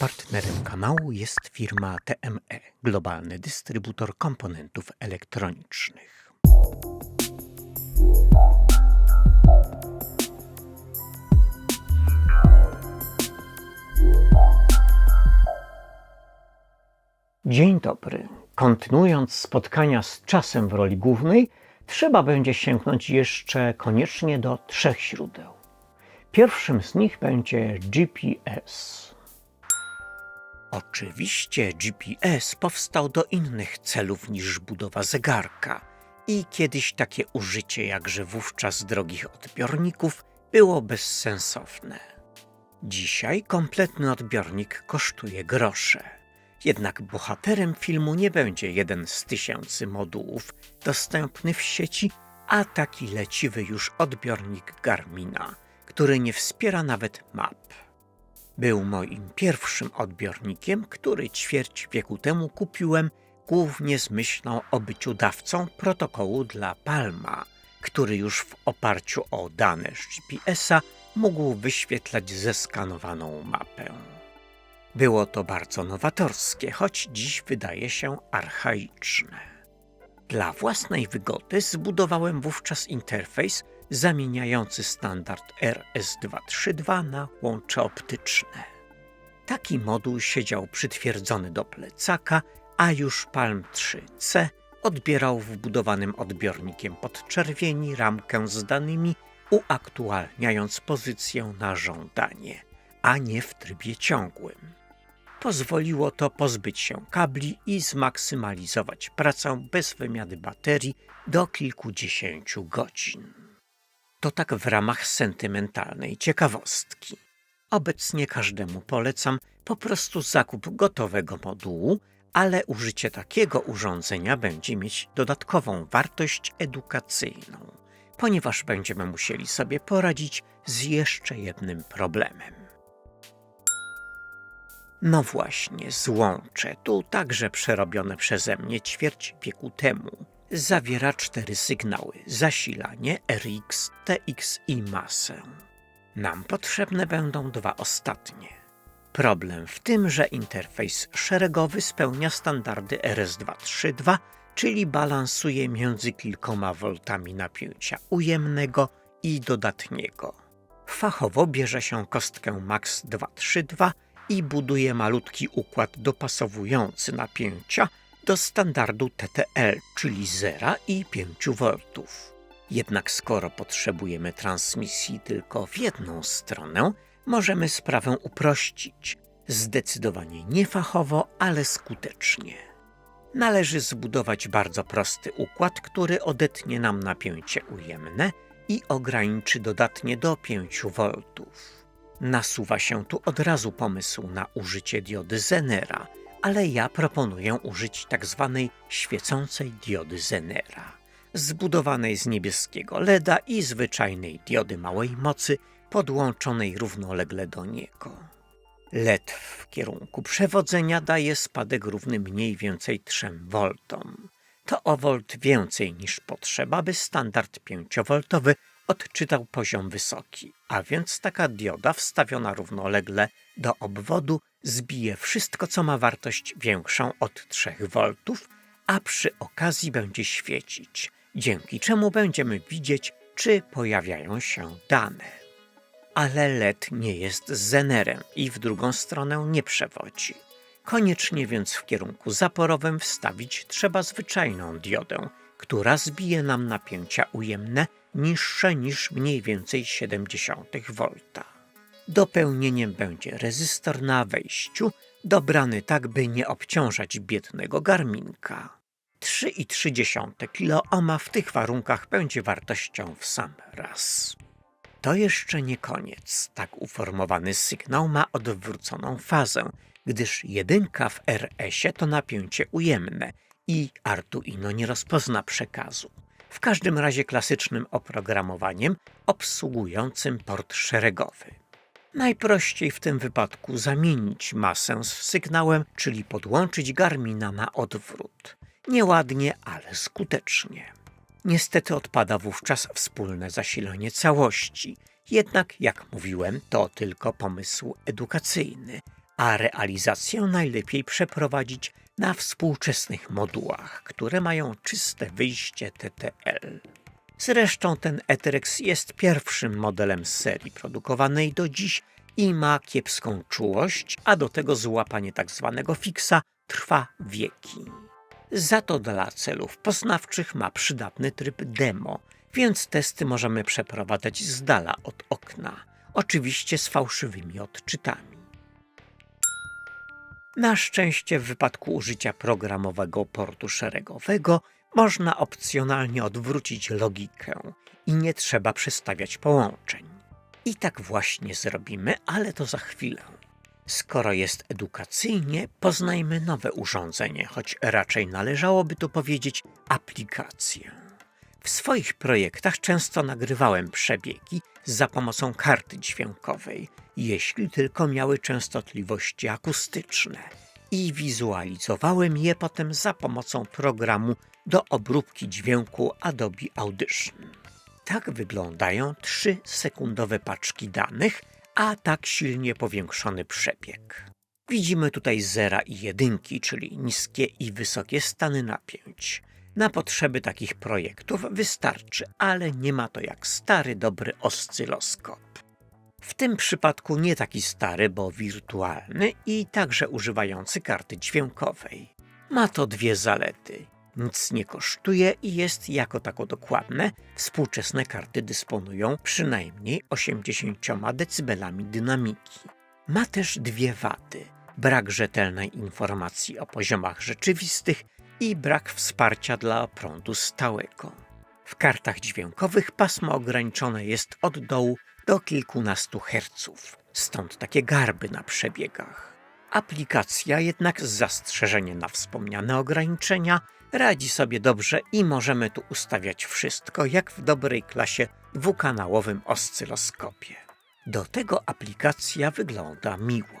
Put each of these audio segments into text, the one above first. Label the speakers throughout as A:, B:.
A: Partnerem kanału jest firma TME, globalny dystrybutor komponentów elektronicznych. Dzień dobry. Kontynuując spotkania z czasem w roli głównej, trzeba będzie sięgnąć jeszcze koniecznie do trzech źródeł. Pierwszym z nich będzie GPS. Oczywiście GPS powstał do innych celów niż budowa zegarka i kiedyś takie użycie jakże wówczas drogich odbiorników było bezsensowne. Dzisiaj kompletny odbiornik kosztuje grosze. Jednak bohaterem filmu nie będzie jeden z tysięcy modułów dostępny w sieci, a taki leciwy już odbiornik Garmina, który nie wspiera nawet map. Był moim pierwszym odbiornikiem, który ćwierć wieku temu kupiłem głównie z myślą o byciu dawcą protokołu dla Palma, który już w oparciu o dane GPS-a mógł wyświetlać zeskanowaną mapę. Było to bardzo nowatorskie, choć dziś wydaje się archaiczne. Dla własnej wygody zbudowałem wówczas interfejs zamieniający standard RS232 na łącze optyczne. Taki moduł siedział przytwierdzony do plecaka, a już Palm 3C odbierał wbudowanym odbiornikiem podczerwieni ramkę z danymi, uaktualniając pozycję na żądanie, a nie w trybie ciągłym. Pozwoliło to pozbyć się kabli i zmaksymalizować pracę bez wymiany baterii do kilkudziesięciu godzin. To tak w ramach sentymentalnej ciekawostki. Obecnie każdemu polecam po prostu zakup gotowego modułu, ale użycie takiego urządzenia będzie mieć dodatkową wartość edukacyjną, ponieważ będziemy musieli sobie poradzić z jeszcze jednym problemem. No właśnie, złącze, tu także przerobione przeze mnie ćwierć wieku temu, zawiera cztery sygnały: zasilanie, RX, TX i masę. Nam potrzebne będą dwa ostatnie. Problem w tym, że interfejs szeregowy spełnia standardy RS232, czyli balansuje między kilkoma voltami napięcia ujemnego i dodatniego. Fachowo bierze się kostkę MAX 232 i buduje malutki układ dopasowujący napięcia do standardu TTL, czyli 0 i 5 V. Jednak skoro potrzebujemy transmisji tylko w jedną stronę, możemy sprawę uprościć, zdecydowanie niefachowo, ale skutecznie. Należy zbudować bardzo prosty układ, który odetnie nam napięcie ujemne i ograniczy dodatnie do 5 V. Nasuwa się tu od razu pomysł na użycie diody Zenera, ale ja proponuję użyć tak zwanej świecącej diody Zenera, zbudowanej z niebieskiego LEDa i zwyczajnej diody małej mocy podłączonej równolegle do niego. LED w kierunku przewodzenia daje spadek równy mniej więcej 3 V. To o volt więcej niż potrzeba, by standard 5V odczytał poziom wysoki, a więc taka dioda wstawiona równolegle do obwodu zbije wszystko, co ma wartość większą od 3 V, a przy okazji będzie świecić, dzięki czemu będziemy widzieć, czy pojawiają się dane. Ale LED nie jest zenerem i w drugą stronę nie przewodzi. Koniecznie więc w kierunku zaporowym wstawić trzeba zwyczajną diodę, która zbije nam napięcia ujemne niższe niż mniej więcej 0,7 V. Dopełnieniem będzie rezystor na wejściu, dobrany tak, by nie obciążać biednego garminka. 3,3 kOhm w tych warunkach będzie wartością w sam raz. To jeszcze nie koniec. Tak uformowany sygnał ma odwróconą fazę, gdyż jedynka w RS-ie to napięcie ujemne i Arduino nie rozpozna przekazu. W każdym razie klasycznym oprogramowaniem obsługującym port szeregowy. Najprościej w tym wypadku zamienić masę z sygnałem, czyli podłączyć Garmina na odwrót. Nieładnie, ale skutecznie. Niestety odpada wówczas wspólne zasilanie całości. Jednak, jak mówiłem, to tylko pomysł edukacyjny, a realizację najlepiej przeprowadzić na współczesnych modułach, które mają czyste wyjście TTL. Zresztą ten Etrex jest pierwszym modelem z serii produkowanej do dziś i ma kiepską czułość, a do tego złapanie tak zwanego fixa trwa wieki. Za to dla celów poznawczych ma przydatny tryb demo, więc testy możemy przeprowadzać z dala od okna, oczywiście z fałszywymi odczytami. Na szczęście w wypadku użycia programowego portu szeregowego można opcjonalnie odwrócić logikę i nie trzeba przestawiać połączeń. I tak właśnie zrobimy, ale to za chwilę. Skoro jest edukacyjnie, poznajmy nowe urządzenie, choć raczej należałoby tu powiedzieć aplikację. W swoich projektach często nagrywałem przebiegi za pomocą karty dźwiękowej, jeśli tylko miały częstotliwości akustyczne, i wizualizowałem je potem za pomocą programu do obróbki dźwięku Adobe Audition. Tak wyglądają 3-sekundowe paczki danych, a tak silnie powiększony przebieg. Widzimy tutaj zera i jedynki, czyli niskie i wysokie stany napięć. Na potrzeby takich projektów wystarczy, ale nie ma to jak stary, dobry oscyloskop. W tym przypadku nie taki stary, bo wirtualny i także używający karty dźwiękowej. Ma to dwie zalety. Nic nie kosztuje i jest jako tako dokładne. Współczesne karty dysponują przynajmniej 80 decybelami dynamiki. Ma też dwie wady. Brak rzetelnej informacji o poziomach rzeczywistych i brak wsparcia dla prądu stałego. W kartach dźwiękowych pasmo ograniczone jest od dołu do kilkunastu herców, stąd takie garby na przebiegach. Aplikacja jednak z zastrzeżeniem na wspomniane ograniczenia radzi sobie dobrze i możemy tu ustawiać wszystko jak w dobrej klasie dwukanałowym oscyloskopie. Do tego aplikacja wygląda miło.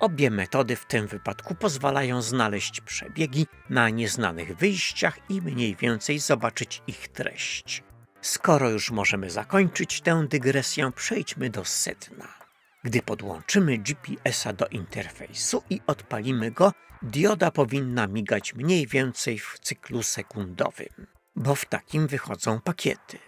A: Obie metody w tym wypadku pozwalają znaleźć przebiegi na nieznanych wyjściach i mniej więcej zobaczyć ich treść. Skoro już możemy zakończyć tę dygresję, przejdźmy do sedna. Gdy podłączymy GPS-a do interfejsu i odpalimy go, dioda powinna migać mniej więcej w cyklu sekundowym, bo w takim wychodzą pakiety.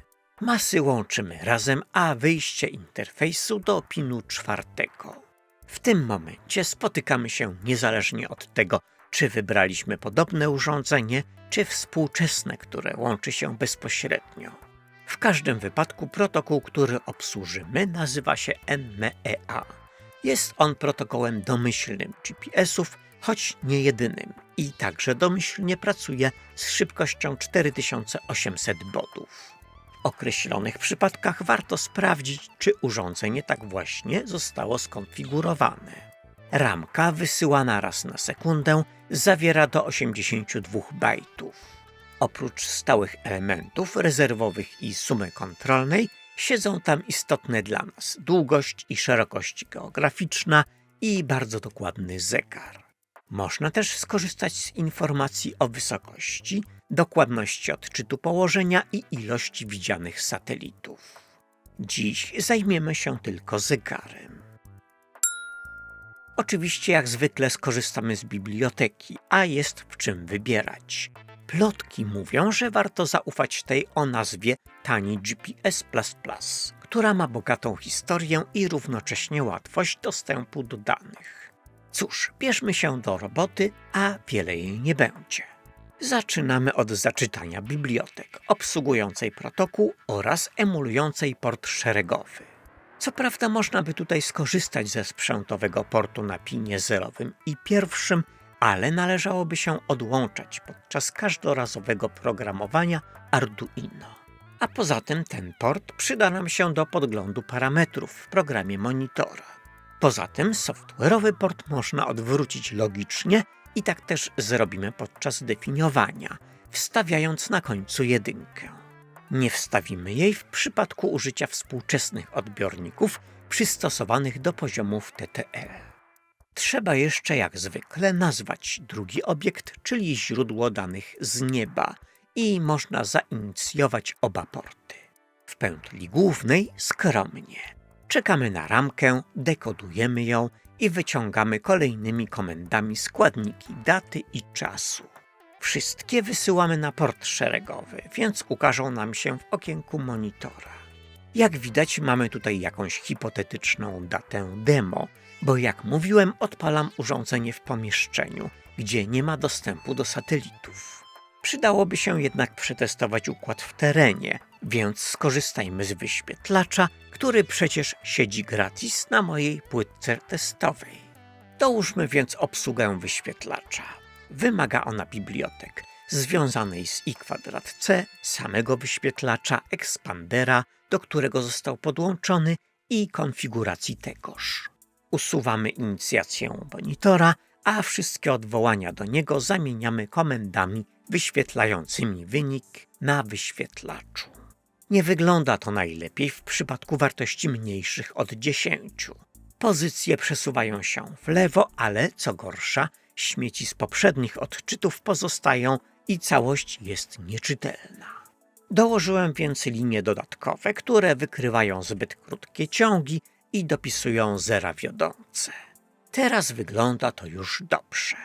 A: Masy łączymy razem, a wyjście interfejsu do pinu czwartego. W tym momencie spotykamy się niezależnie od tego, czy wybraliśmy podobne urządzenie, czy współczesne, które łączy się bezpośrednio. W każdym wypadku protokół, który obsłużymy, nazywa się NMEA. Jest on protokołem domyślnym GPS-ów, choć nie jedynym, i także domyślnie pracuje z szybkością 4800 botów. W określonych przypadkach warto sprawdzić, czy urządzenie tak właśnie zostało skonfigurowane. Ramka wysyłana raz na sekundę zawiera do 82 bajtów. Oprócz stałych elementów rezerwowych i sumy kontrolnej, siedzą tam istotne dla nas długość i szerokość geograficzna i bardzo dokładny zegar. Można też skorzystać z informacji o wysokości, dokładności odczytu położenia i ilości widzianych satelitów. Dziś zajmiemy się tylko zegarem. Oczywiście, jak zwykle, skorzystamy z biblioteki, a jest w czym wybierać. Plotki mówią, że warto zaufać tej o nazwie Tani GPS, która ma bogatą historię i równocześnie łatwość dostępu do danych. Cóż, bierzmy się do roboty, a wiele jej nie będzie. Zaczynamy od zaczytania bibliotek obsługującej protokół oraz emulującej port szeregowy. Co prawda można by tutaj skorzystać ze sprzętowego portu na pinie zerowym i pierwszym, ale należałoby się odłączać podczas każdorazowego programowania Arduino. A poza tym ten port przyda nam się do podglądu parametrów w programie monitora. Poza tym software'owy port można odwrócić logicznie i tak też zrobimy podczas definiowania, wstawiając na końcu jedynkę. Nie wstawimy jej w przypadku użycia współczesnych odbiorników przystosowanych do poziomów TTL. Trzeba jeszcze jak zwykle nazwać drugi obiekt, czyli źródło danych z nieba i można zainicjować oba porty. W pętli głównej skromnie. Czekamy na ramkę, dekodujemy ją i wyciągamy kolejnymi komendami składniki daty i czasu. Wszystkie wysyłamy na port szeregowy, więc ukażą nam się w okienku monitora. Jak widać, mamy tutaj jakąś hipotetyczną datę demo, bo jak mówiłem, odpalam urządzenie w pomieszczeniu, gdzie nie ma dostępu do satelitów. Przydałoby się jednak przetestować układ w terenie, więc skorzystajmy z wyświetlacza, który przecież siedzi gratis na mojej płytce testowej. Dołóżmy więc obsługę wyświetlacza. Wymaga ona bibliotek związanej z i2c, samego wyświetlacza, ekspandera, do którego został podłączony i konfiguracji tegoż. Usuwamy inicjację monitora, a wszystkie odwołania do niego zamieniamy komendami wyświetlającymi wynik na wyświetlaczu. Nie wygląda to najlepiej w przypadku wartości mniejszych od 10. Pozycje przesuwają się w lewo, ale co gorsza, śmieci z poprzednich odczytów pozostają i całość jest nieczytelna. Dołożyłem więc linie dodatkowe, które wykrywają zbyt krótkie ciągi i dopisują zera wiodące. Teraz wygląda to już dobrze.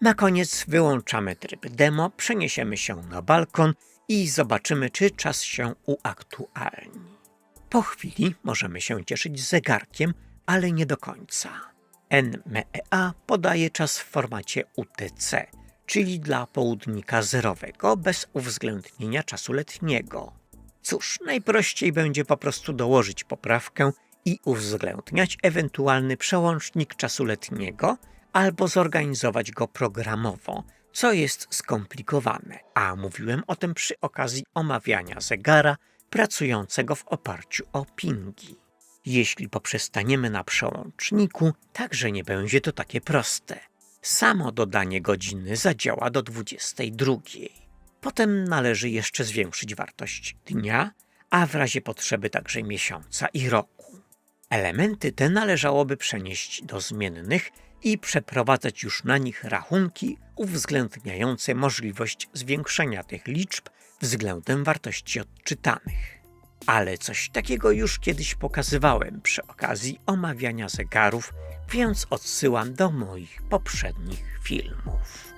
A: Na koniec wyłączamy tryb demo, przeniesiemy się na balkon i zobaczymy, czy czas się uaktualni. Po chwili możemy się cieszyć zegarkiem, ale nie do końca. NMEA podaje czas w formacie UTC, czyli dla południka zerowego, bez uwzględnienia czasu letniego. Cóż, najprościej będzie po prostu dołożyć poprawkę i uwzględniać ewentualny przełącznik czasu letniego albo zorganizować go programowo, co jest skomplikowane, a mówiłem o tym przy okazji omawiania zegara pracującego w oparciu o pingi. Jeśli poprzestaniemy na przełączniku, także nie będzie to takie proste. Samo dodanie godziny zadziała do 22. Potem należy jeszcze zwiększyć wartość dnia, a w razie potrzeby także miesiąca i roku. Elementy te należałoby przenieść do zmiennych i przeprowadzać już na nich rachunki uwzględniające możliwość zwiększenia tych liczb względem wartości odczytanych ale coś takiego już kiedyś pokazywałem przy okazji omawiania zegarów, więc odsyłam do moich poprzednich filmów.